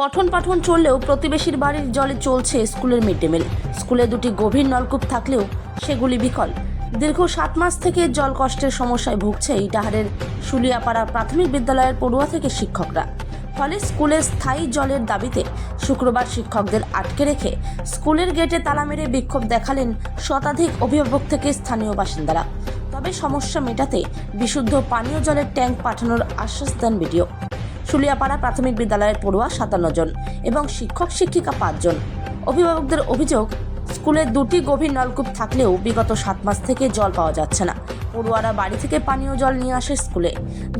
পঠন পাঠন চললেও প্রতিবেশীর বাড়ির জলে চলছে স্কুলের মিড ডে মিল স্কুলে দুটি গভীর নলকূপ থাকলেও সেগুলি বিকল। দীর্ঘ সাত মাস থেকে জল কষ্টের সমস্যায় ভুগছে ইটাহারের শুলিয়াপাড়া প্রাথমিক বিদ্যালয়ের পড়ুয়া থেকে শিক্ষকরা। ফলে স্কুলের স্থায়ী জলের দাবিতে শুক্রবার শিক্ষকদের আটকে রেখে স্কুলের গেটে তালা মেরে বিক্ষোভ দেখালেন শতাধিক অভিভাবক থেকে স্থানীয় বাসিন্দারা। তবে সমস্যা মেটাতে বিশুদ্ধ পানীয় জলের ট্যাঙ্ক পাঠানোর আশ্বাস দেন বিডিও। শুলিয়াপাড়া প্রাথমিক বিদ্যালয়ের পড়ুয়া সাতান্ন জন এবং শিক্ষক শিক্ষিকা পাঁচজন অভিভাবকদের অভিযোগ, স্কুলে দুটি গভীর নলকূপ থাকলেও বিগত সাত মাস থেকে জল পাওয়া যাচ্ছে না। পড়ুয়ারা বাড়ি থেকে পানীয় জল নিয়ে আসে স্কুলে।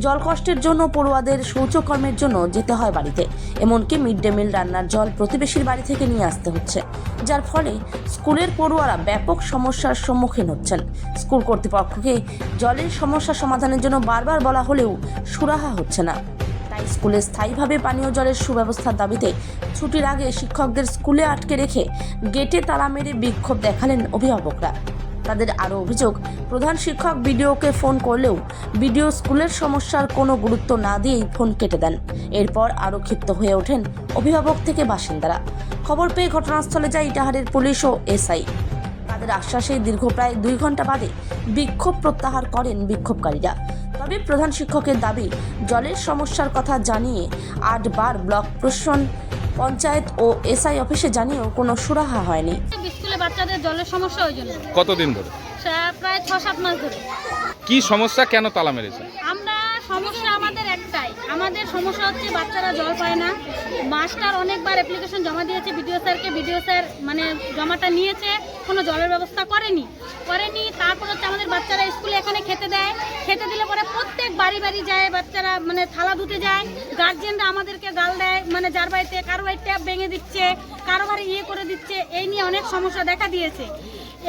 জল কষ্টের জন্য পড়ুয়াদের শৌচকর্মের জন্য যেতে হয় বাড়িতে। এমনকি মিড ডে মিল রান্নার জল প্রতিবেশীর বাড়ি থেকে নিয়ে আসতে হচ্ছে। যার ফলে স্কুলের পড়ুয়ারা ব্যাপক সমস্যার সম্মুখীন হচ্ছেন। স্কুল কর্তৃপক্ষকে জলের সমস্যা সমাধানের জন্য বারবার বলা হলেও সুরাহা হচ্ছে না। স্কুলে স্থায়ীভাবে পানীয় জলের সুব্যবস্থার দাবিতে ছুটির আগে শিক্ষকদের স্কুলে আটকে রেখে গেটে তালা মেরে বিক্ষোভ দেখালেন অভিভাবকরা। তাদের আরও অভিযোগ, প্রধান শিক্ষক বিডিওকে ফোন করলেও বিডিও স্কুলের সমস্যার কোনো গুরুত্ব না দিয়েই ফোন কেটে দেন। এরপর আরও ক্ষিপ্ত হয়ে ওঠেন অভিভাবক থেকে বাসিন্দারা। খবর পেয়ে ঘটনাস্থলে যায় ইটাহারের পুলিশ ও এসআই। তাদের আশ্বাসে দীর্ঘ প্রায় দুই ঘণ্টা বাদে বিক্ষোভ প্রত্যাহার করেন বিক্ষোভকারীরা। তবে প্রধান শিক্ষকের দাবি। জলের সমস্যার কথা জানিয়ে আটবার ব্লক প্রশাসন পঞ্চায়েত ও এসআই অফিসে জানিয়েও কোনো সুরাহা হয়নি। স্কুলে বাচ্চাদের জলের সমস্যা ওই জন্য। কতদিন ধরে? প্রায় ছ সাত মাস ধরে। কি সমস্যা কেন তালা মেরেছে? আমরা সমস্যা আমাদের একটাই। আমাদের সমস্যা হচ্ছে বাচ্চারা জল পায় না। মাস্টার অনেকবার অ্যাপ্লিকেশন জমা দিয়েছে বিডিও স্যারকে। বিডিও স্যার মানে জমাটা নিয়েছে কোনো জলের ব্যবস্থা করেনি। করেনি তারপর হচ্ছে আমাদের বাচ্চারা স্কুলে এখানে খেতে দিলে পরে প্রত্যেক বাড়ি বাড়ি যায়, বাচ্চারা মানে থালা ধুতে যায়। গার্জেনরা আমাদেরকে গাল দেয় মানে যার বাড়িতে কারও বাড়ি ট্যাপ ভেঙে দিচ্ছে, কারও বাড়ি ইয়ে করে দিচ্ছে, এই নিয়ে অনেক সমস্যা দেখা দিয়েছে।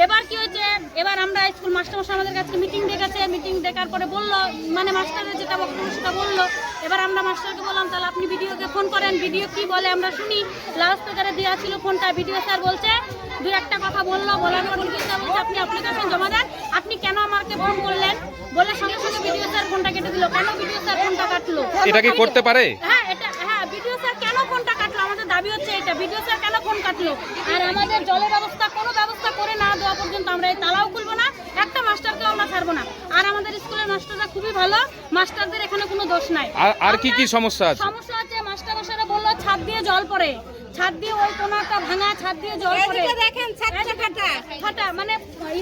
এবার কি হয়েছে? এবার আমরা স্কুল মাস্টারমশাই আমাদের কাছে মিটিং ডেকেছে মিটিং ডেকার পরে বলল মানে মাস্টারের যেটা বক্তব্য সেটা বলল। এবার আমরা মাস্টারকে বললাম, তাহলে আপনি ভিডিওকে ফোন করেন ভিডিও কি বলে আমরা শুনি। লাউড স্পিকারে দেওয়া ছিল ফোনটা ভিডিও স্যার বলছে, দু একটা কথা বলল, বলার পর আপনি অ্যাপ্লিকেশন জমা দেন, আপনি কেন আমাকে ফোন করলেন? বলে সঙ্গে সঙ্গে ভিডিও স্যার ফোনটা কেটে দিল। কেন ভিডিও স্যার ফোনটা কাটলো? এটা কি করতে পারে? হ্যাঁ এটা হ্যাঁ ভিডিও স্যার কেন ফোনটা কাটলো? আমাদের দাবি হচ্ছে এটা। ভিডিও স্যার কেন ফোন কাটলো? আর আমাদের জলের ব্যবস্থা কোনো ব্যবস্থা করে না দেওয়া পর্যন্ত আমরা এই তালাও খুলবো না একটা মাস্টারকেও আমরা ছাড়বো না। আর আমাদের স্কুলের মাস্টাররা খুবই ভালো। মাস্টারদের এখানে কোনো দোষ নাই। আর কি কি সমস্যা আছে? সমস্যা হচ্ছে মাস্টার বলল ছাদ দিয়ে জল পড়ে। ছাদ দিয়ে ওই কোনো একটা ভাঙা ছাদ দিয়ে জল পড়ে। দেখেন ফাটা ফাটা মানে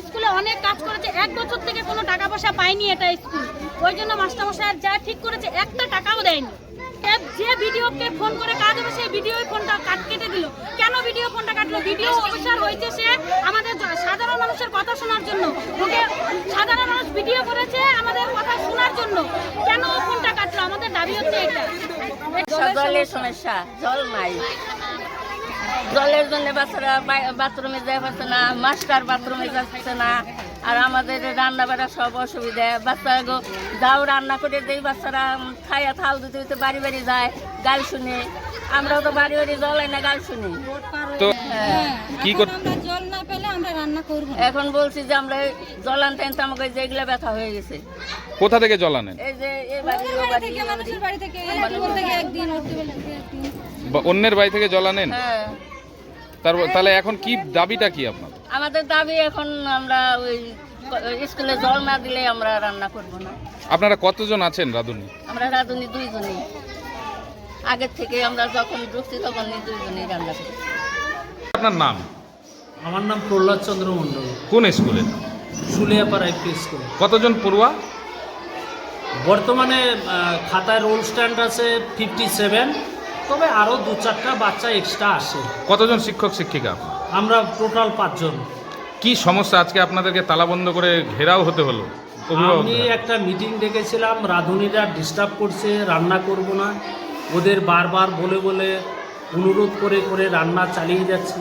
স্কুলে অনেক কাজ করেছে। এক বছর থেকে কোনো টাকা পয়সা পায়নি এটা স্কুল। ওই জন্য মাস্টার মশাই যা ঠিক করেছে একটা টাকাও দেয়নি। যে ভিডিওকে ফোন করে কাজ হবে সেই ভিডিও ফোনটা কাট কেটে দিল। কেন ভিডিও ফোনটা কাটলো? ভিডিও অফিসার হয়েছে সে আমাদের সাধারণ মানুষের কথা শোনার জন্য। ওকে সাধারণ মানুষ ভিডিও করেছে আমাদের কথা শোনার জন্য। কেন ফোনটা কাটলো? আমাদের দাবি হচ্ছে এটা। জলের সমস্যা জল নাই। জলের জন্য বাচ্চারা বাথরুমে যেতে পারছে না মাস্টার বাথরুমে যাচ্ছে না আর আমাদের রান্না বাড়া সব অসুবিধা। বাচ্চারা গো যাও রান্না করে দেই বাচ্চারা খাইয়া থাল দিতে দিতে বাড়ি বাড়ি যায় গাল শুনে। আমরাও তো বাড়ি বাড়ি জল না গাল শুনি। তো হ্যাঁ। কি জল না পেলে আমরা রান্না করব এখন বলছি যে আমরা জল আনতে আনতে আমাকে যেগুলো ব্যথা হয়ে গেছে। কোথা থেকে জল আনেন? এই যে এই বাড়ি বাড়ি ও বাড়ি। থেকে থেকে একদিন। অন্যের বাড়ি থেকে জল আনেন? হ্যাঁ। তার তাহলে এখন কি দাবিটা কি আপনার? আমাদের দাবি এখন আমরা ওই স্কুলে জল না দিলে আমরা রান্না করব না। আপনারা কতজন আছেন রাধুনি? আমরা রাঁধুনি দুইজনই আগের থেকে আমরা যখন ঢুকছি তখন দুইজনেই রান্না করি। আপনার নাম? আমার নাম প্রহ্লাদ চন্দ্র মণ্ডল। কোন স্কুলে? Suliyapara FP school. কতজন পড়ুয়া? বর্তমানে খাতায় রোল স্ট্যান্ড আছে ফিফটি সেভেন তবে আরও দু চারটা বাচ্চা এক্সট্রা আসে। কতজন শিক্ষক শিক্ষিকা? আমরা টোটাল পাঁচজন। কি সমস্যা? আজকে আপনাদেরকে তালাবন্ধ করে ঘেরাও হতে হলো। আমি একটা মিটিং ডেকেছিলাম রাঁধুনিরা ডিস্টার্ব করছে রান্না করব না। ওদের বারবার বলে বলে অনুরোধ করে করে রান্না চালিয়ে যাচ্ছি।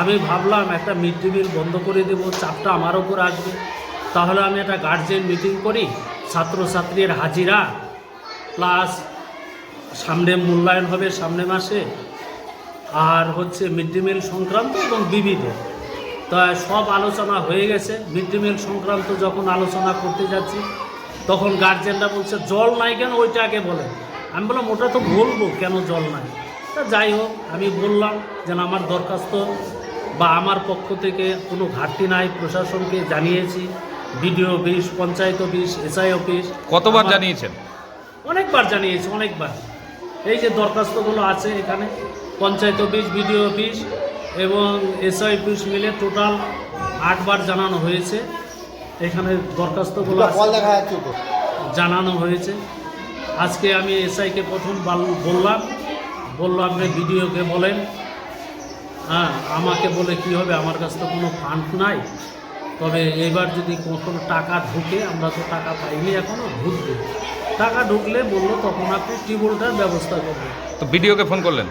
আমি ভাবলাম একটা মিড ডে মিল বন্ধ করে দেবো চাপটা আমার ওপর আসবে। তাহলে আমি একটা গার্জেন মিটিং করি ছাত্রছাত্রীর হাজিরা প্লাস সামনে মূল্যায়ন হবে সামনে মাসে আর হচ্ছে মিড ডে মিল সংক্রান্ত এবং বিবিধ। তা সব আলোচনা হয়ে গেছে। মিড ডে মিল সংক্রান্ত যখন আলোচনা করতে যাচ্ছি তখন গার্জেনরা বলছে জল নাই কেন? ওইটা আগে বলে আমি বললাম ওটা তো বলব কেন জল নাই? তা যাই হোক আমি বললাম যেন আমার দরখাস্ত বা আমার পক্ষ থেকে কোনো ঘাটতি নাই প্রশাসনকে জানিয়েছি BDO office panchayat office SI office কতবার জানিয়েছেন? অনেকবার জানিয়েছি অনেকবার। এই যে দরখাস্তগুলো আছে এখানে পঞ্চায়েত অফিস বিডিও অফিস এবং এসআই অফিস মিলে টোটাল আটবার জানানো হয়েছে। এখানে দরখাস্তগুলো জানানো হয়েছে। আজকে আমি এসআইকে প্রথম বাল- বললাম বলল আপনি বিডিওকে বলেন হ্যাঁ আমাকে বলে কি হবে আমার কাছে তো কোনো ফান্ড নাই। তবে এবার যদি কোনো টাকা ঢুকে আমরা তো টাকা পাইনি এখনও ঢুকবে। টাকা ঢুকলে বলল তখন আপনি টিউবওয়েলটার ব্যবস্থা করবেন। তো বিডিওকে ফোন করলেন?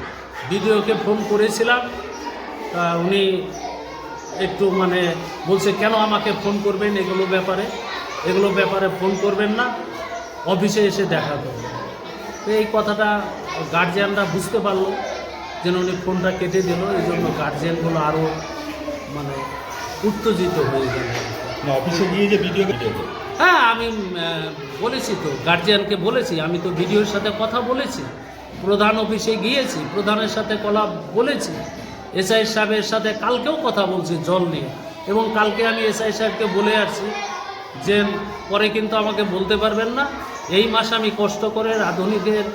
বিডিওকে ফোন করেছিলাম। তা উনি একটু মানে বলছে কেন আমাকে ফোন করবেন এগুলো ব্যাপারে? এগুলো ব্যাপারে ফোন করবেন না। অফিসে এসে দেখা করবেন। তো এই কথাটা গার্জিয়ানরা বুঝতে পারল যেন উনি ফোনটা কেটে দিল। এই জন্য গার্জিয়ানগুলো আরও মানে উত্তেজিত হয়ে গেল। অফিসে গিয়ে যে ভিডিও আমি বলেছি তো গার্জিয়ানকে বলেছি আমি তো ভিডিওর সাথে কথা বলেছি। প্রধান অফিসে গিয়েছি প্রধানের সাথে কলা বলেছি। এসআই সাহেবের সাথে কালকেও কথা বলছি জল নিয়ে। এবং কালকে আমি এসআই সাহেবকে বলে আসছি যে পরে কিন্তু আমাকে বলতে পারবেন না। এই মাস আমি কষ্ট করে রাঁধুনিদের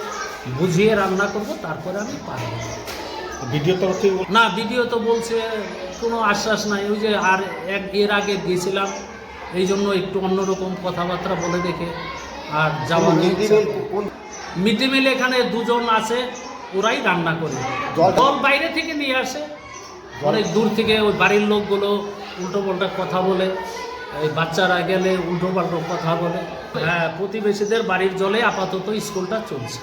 বুঝিয়ে রান্না করব তারপরে আমি পারব ভিডিও তো না ভিডিও তো বলছে কোনো আশ্বাস নাই। ওই যে আর এক এর আগে গিয়েছিলাম এই জন্য একটু অন্যরকম কথাবার্তা বলে দেখে আর যাওয়ার মিড ডে মিল এখানে দুজন আছে ওরাই রান্না করে। জল বাইরে থেকে নিয়ে আসে। অনেক দূর থেকে ওই বাড়ির লোকগুলো উল্টো পাল্টা কথা বলে। এই বাচ্চারা গেলে উল্টো পাল্টো কথা বলে। হ্যাঁ প্রতিবেশীদের বাড়ির জলে আপাতত স্কুলটা চলছে।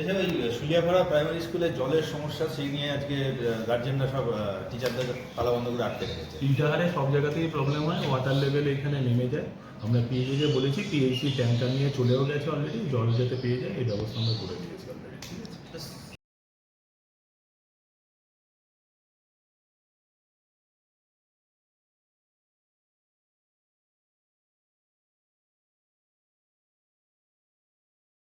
এছাড়া ওই সুলিয়াপাড়া প্রাইমারি স্কুলে জলের সমস্যা সেই নিয়ে আজকে গার্জেনরা সব টিচারদের তালা বন্ধ করে আটকে রেখেছে। ইন্টারহারে সব জায়গাতেই প্রবলেম হয় ওয়াটার লেভেল এখানে নেমে যায়। আমরা পিএইচকে বলেছি পিএইচি ট্যাঙ্কার নিয়ে চলেও গেছে অলরেডি জল যাতে পেয়ে যায় এই ব্যবস্থা আমরা করে দিয়েছি অলরেডি